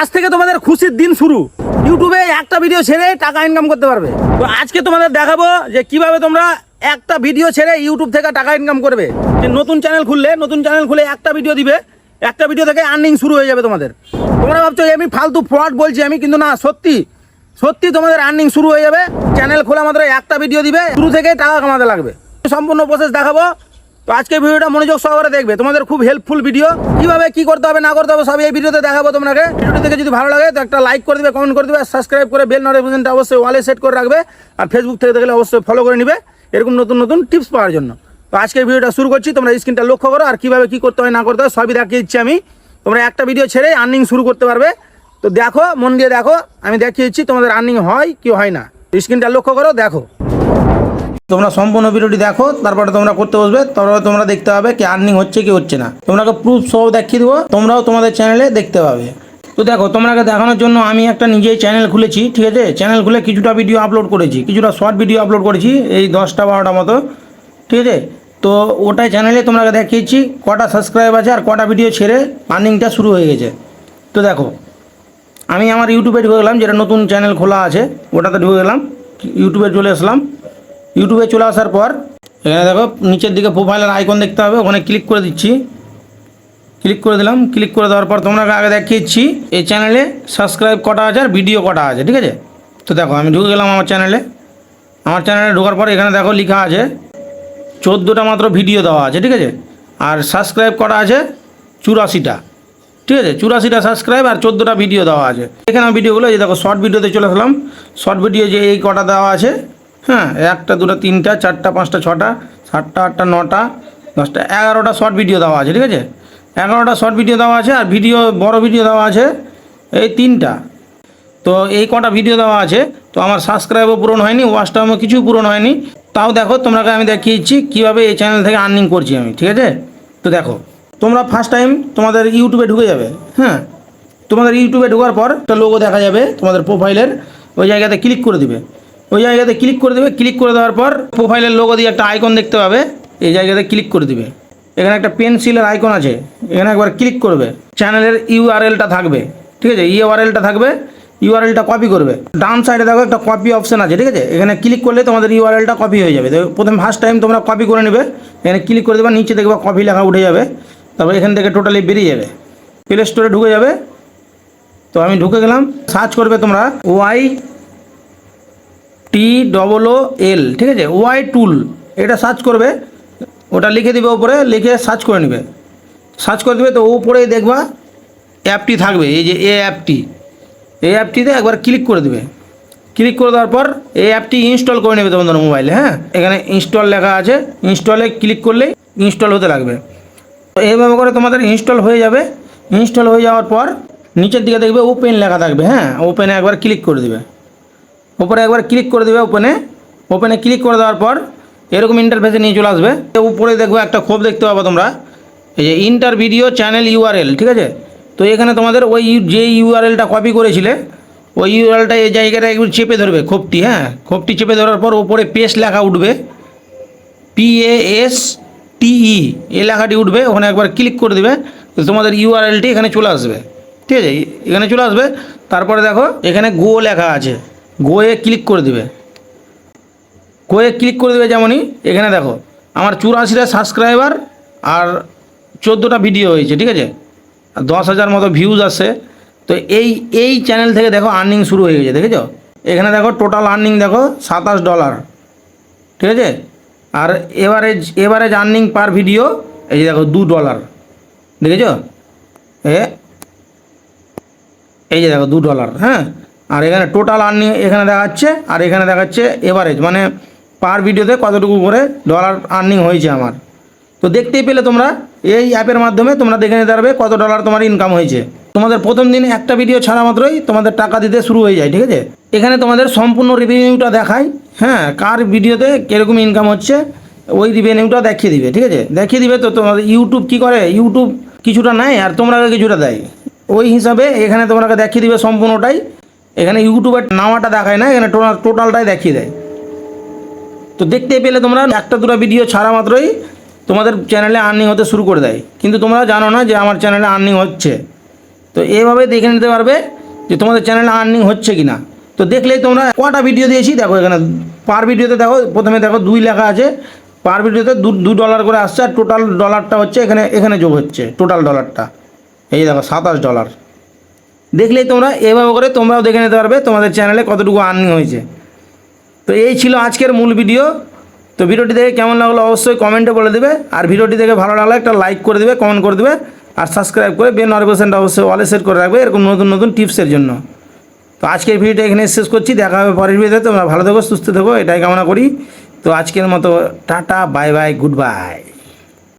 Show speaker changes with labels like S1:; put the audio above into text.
S1: আজ থেকে তোমাদের খুশির দিন শুরু। ইউটিউবে একটা ভিডিও ছেড়ে টাকা ইনকাম করতে পারবে। তো আজকে তোমাদের দেখাবো যে কীভাবে তোমরা একটা ভিডিও ছেড়ে ইউটিউব থেকে টাকা ইনকাম করবে। যে নতুন চ্যানেল খুললে, নতুন চ্যানেল খুলে একটা ভিডিও দিবে। একটা ভিডিও থেকে আর্নিং শুরু হয়ে যাবে তোমাদের। তোমরা ভাবছ আমি ফালতু ফ্রড বলছি আমি, কিন্তু না, সত্যি। সত্যি তোমাদের আর্নিং শুরু হয়ে যাবে। চ্যানেল খোলা মাত্র একটা ভিডিও দিবে। শুরু থেকে টাকা কামাতে লাগবে। সম্পূর্ণ প্রসেস দেখাবো। তো আজকে ভিডিওটা মনোযোগ সহকারে দেখবে। তোমাদের খুব হেল্পফুল ভিডিও কীভাবে কি করতে হবে, না করতে হবে সব এই ভিডিওতে দেখাবো তোমাকে। ভিডিওটি দেখে যদি ভালো লাগে, তো একটা লাইক করে দিবে কমেন্ট করে দিবে সাবস্ক্রাইব করে বেল নোটিফিকেশনটা অবশ্যই ওয়ালে সেট করে রাখবে। আর ফেসবুক থেকে দেখলে অবশ্যই ফলো করে নিবে। এরকম নতুন নতুন টিপস পাওয়ার জন্য। তো আজকের ভিডিওটা শুরু করছি। তোমরা স্ক্রিনটা লক্ষ্য করো, আর কীভাবে কি করতে হয়, না করতে হয়, সবই দেখিয়ে দিচ্ছি আমি। তোমরা একটা ভিডিও ছেড়ে আর্নিং শুরু করতে পারবে। তো দেখো, মন দিয়ে দেখো, আমি দেখিয়ে দিচ্ছি তোমাদের আর্নিং হয় কি হয় না। স্ক্রিনটা লক্ষ্য করো, দেখো। তোমরা সম্পূর্ণ ভিডিওটি দেখো, তারপরে তোমরা করতে বসবে, তারপরে তোমরা দেখতে পাবে কি আর্নিং হচ্ছে কি হচ্ছে না। তোমরাকে প্রুফ সহ দেখিয়ে দেবো, তোমরাও তোমাদের চ্যানেলে দেখতে পাবে। তো দেখো তোমাকে দেখানোর জন্য আমি একটা নিজেই চ্যানেল খুলেছি, ঠিক আছে? চ্যানেল খুলে কিছুটা ভিডিও আপলোড করেছি, কিছুটা শর্ট ভিডিও আপলোড করেছি, এই দশটা বারোটা মতো, ঠিক আছে? তো ওটাই চ্যানেলে তোমাকে দেখিয়েছি, কটা সাবস্ক্রাইব আছে আর কটা ভিডিও ছেড়ে আর্নিংটা শুরু হয়ে গেছে। তো দেখো, আমি আমার ইউটিউবে ঢুকে গেলাম, যেটা নতুন চ্যানেল খোলা আছে, ওটাতে ঢুকে গেলাম ইউটিউবে চলে আসলাম। ইউটিউবে চলে আসার পর, এখানে দেখো নিচের দিকে প্রোফাইলের আইকন দেখতে হবে, ওখানে ক্লিক করে দিচ্ছি। ক্লিক করে দিলাম ক্লিক করে দেওয়ার পর তোমরা আগে দেখিয়েছি, এই চ্যানেলে সাবস্ক্রাইব কটা আছে আর ভিডিও কটা আছে, ঠিক আছে? তো দেখো, আমি ঢুকে গেলাম আমার চ্যানেলে আমার চ্যানেলে ঢোকার পর এখানে দেখো লেখা আছে, চোদ্দোটা মাত্র ভিডিও দেওয়া আছে, ঠিক আছে? আর সাবস্ক্রাইব করা আছে? চুরাশিটা, ঠিক আছে? চুরাশিটা সাবস্ক্রাইব আর চোদ্দোটা ভিডিও দেওয়া আছে। এখানে ভিডিওগুলো এই দেখো শর্ট ভিডিওতে চলে আসলাম। শর্ট ভিডিও যে এই কটা দেওয়া আছে হ্যাঁ একটা, দুটো, তিনটা, চারটা, পাঁচটা, ছটা, সাতটা, আটটা, নটা, দশটা, এগারোটা শর্ট ভিডিও দেওয়া আছে, ঠিক আছে? এগারোটা শর্ট ভিডিও দেওয়া আছে আর ভিডিও বড় ভিডিও দেওয়া আছে এই তিনটা। তো এই কটা ভিডিও দেওয়া আছে, তো আমার সাবস্ক্রাইবও পূরণ হয়নি ওয়াচ টাইমও কিছু পূরণ হয়নি। তাও দেখো তোমরাকে আমি দেখিয়েছি কীভাবে এই চ্যানেল থেকে আর্নিং করছি আমি, ঠিক আছে? তো দেখো, তোমরা ফার্স্ট টাইম তোমাদের ইউটিউবে ঢুকে যাবে হ্যাঁ? তোমাদের ইউটিউবে ঢোকার পর একটা লোগো দেখা যাবে তোমাদের প্রোফাইলের ওই জায়গাতে ক্লিক করে দিবে। ওই জায়গাতে ক্লিক করে দেবে ক্লিক করে দেওয়ার পর প্রোফাইলের লোগো দিয়ে একটা আইকন দেখতে পাবে, এই জায়গাতে ক্লিক করে দিবে। এখানে একটা পেন্সিলের আইকন আছে, এখানে একবার ক্লিক করবে। চ্যানেলের ইউআরএলটা থাকবে, ঠিক আছে? ইউআরএলটা থাকবে ইউআরএলটা কপি করবে। ডান সাইডে দেখো একটা কপি অপশান আছে, ঠিক আছে? এখানে ক্লিক করলে তোমাদের ইউআরএলটা কপি হয়ে যাবে। তো প্রথম ফার্স্ট টাইম তোমরা কপি করে নেবে, এখানে ক্লিক করে দেবে, নিচে দেখবে কপি লেখা উঠে যাবে, তারপর এখান থেকে টোটালি বেরিয়ে যাবে। প্লে স্টোরে ঢুকে যাবে। তো আমি ঢুকে গেলাম সার্চ করবে তোমরা ওয়াই টি ডবল ও এল ঠিক আছে? ওয়াই টুল এটা সার্চ করবে, ওটা লিখে দিবে ওপরে লিখে সার্চ করে নেবে। সার্চ করে দেবে, তো উপরেই দেখবা অ্যাপটি থাকবে, এই যে এ অ্যাপটি এই অ্যাপটিতে একবার ক্লিক করে দেবে। ক্লিক করে দেওয়ার পর এই অ্যাপটি ইনস্টল করে নেবে তোমাদের মোবাইলে হ্যাঁ? এখানে ইনস্টল লেখা আছে ইনস্টলে ক্লিক করলেই ইনস্টল হতে লাগবে। তো এইভাবে করে তোমাদের ইনস্টল হয়ে যাবে। ইনস্টল হয়ে যাওয়ার পর নিচের দিকে দেখবে ওপেন লেখা থাকবে হ্যাঁ? ওপেনে একবার ক্লিক করে দেবে। ওপরে একবার ক্লিক করে দেবে ওপেনে ওপেনে ক্লিক করে দেওয়ার পর এরকম ইন্টারফেসে নিয়ে চলে আসবে। উপরে দেখবে একটা খোপ দেখতে পাবো তোমরা। এই যে ইন্টার ভিডিও চ্যানেল ইউআরএল ঠিক আছে? তো এখানে তোমাদের ওই যে ইউআরএলটা কপি করেছিলে, ওই ইউআরএলটা এই জায়গাটা একটু চেপে ধরবে খোপটি হ্যাঁ? খোপটি চেপে ধরার পর ওপরে পেস্ট লেখা উঠবে। পি এ এস টিই এই লেখাটি উঠবে, ওখানে একবার ক্লিক করে দেবে। তোমাদের ইউআরএলটি এখানে চলে আসবে। ঠিক আছে? এখানে চলে আসবে। তারপরে দেখো, এখানে গো লেখা আছে। গোয়ে ক্লিক করে দেবে। গোয়ে ক্লিক করে দেবে যেমনই, এখানে দেখো, আমার চুরাশিটা সাবস্ক্রাইবার আর চোদ্দোটা ভিডিও হয়েছে, ঠিক আছে? দশ হাজার মতো ভিউজ আসছে তো এই এই চ্যানেল থেকে দেখো আর্নিং শুরু হয়ে গেছে, দেখেছ? এখানে দেখো টোটাল আর্নিং দেখো সাতাশ ডলার ঠিক আছে? আর average average earning per video এই যে দেখো দু ডলার দেখেছ? এ, এই যে দেখো দু ডলার হ্যাঁ? আর এখানে টোটাল আর্নিং এখানে দেখাচ্ছে, আর এখানে দেখাচ্ছে এভারেজ মানে পার ভিডিওতে কতটুকু করে ডলার আর্নিং হয়েছে আমার। তো দেখতেই পেলে তোমরা, এই অ্যাপের মাধ্যমে তোমরা দেখে নিতে পারবে কত ডলার তোমার ইনকাম হয়েছে। তোমাদের প্রথম দিন একটা ভিডিও ছাড়া মাত্রই তোমাদের টাকা দিতে শুরু হয়ে যায়, ঠিক আছে? এখানে তোমাদের সম্পূর্ণ রিভিনিউটা দেখায় হ্যাঁ কার ভিডিওতে কীরকম ইনকাম হচ্ছে, ওই রিভিনিউটা দেখিয়ে দিবে, ঠিক আছে? দেখিয়ে দিবে তো তোমাদের ইউটিউব কি করে? ইউটিউব কিছুটা নেয় আর তোমরা কিছুটা দেয়। ওই হিসাবে এখানে তোমাকে দেখিয়ে দিবে সম্পূর্ণটাই। এখানে ইউটিউবের নামাটা দেখায় না, এখানে টোটাল টোটালটাই দেখিয়ে দেয়। তো দেখতে পেলে তোমরা একটা দুটো ভিডিও ছাড়া মাত্রই তোমাদের চ্যানেলে আর্নিং হতে শুরু করে দেয়। কিন্তু তোমরা জানো না যে আমার চ্যানেলে আর্নিং হচ্ছে। তো এইভাবে দেখে নিতে পারবে যে তোমাদের চ্যানেলে আর্নিং হচ্ছে কি না তো দেখলেই তোমরা কটা ভিডিও দিয়েছি, দেখো এখানে পার ভিডিওতে দেখো, প্রথমে দেখো দুই লেখা আছে। পার ভিডিওতে দু দু ডলার করে আসছে আর টোটাল ডলারটা হচ্ছে এখানে এখানে যোগ হচ্ছে টোটাল ডলারটা এই দেখো সাতাশ ডলার দেখলেই তোমরা এভাবে করে তোমরাও দেখে নিতে পারবে তোমাদের চ্যানেলে কতটুকু আর্নিং হয়েছে। তো এই ছিল আজকের মূল ভিডিও তো ভিডিওটি দেখে কেমন লাগল অবশ্যই কমেন্টে বলে দেবে। আর ভিডিওটি দেখে ভালো লাগলে একটা লাইক করে দেবে কমেন্ট করে দেবে। আর সাবস্ক্রাইব করে বেল নোটিফিকেশনটা অবশ্যই অলে সেট করে রাখবে এরকম নতুন নতুন টিপসের জন্য। তো আজকের ভিডিওটা এখানে শেষ করছি। দেখা হবে পরের ভিডিওতে তোমরা ভালো থেকো, সুস্থ থেকো, এটাই কামনা করি। তো আজকের মতো tata bye bye good bye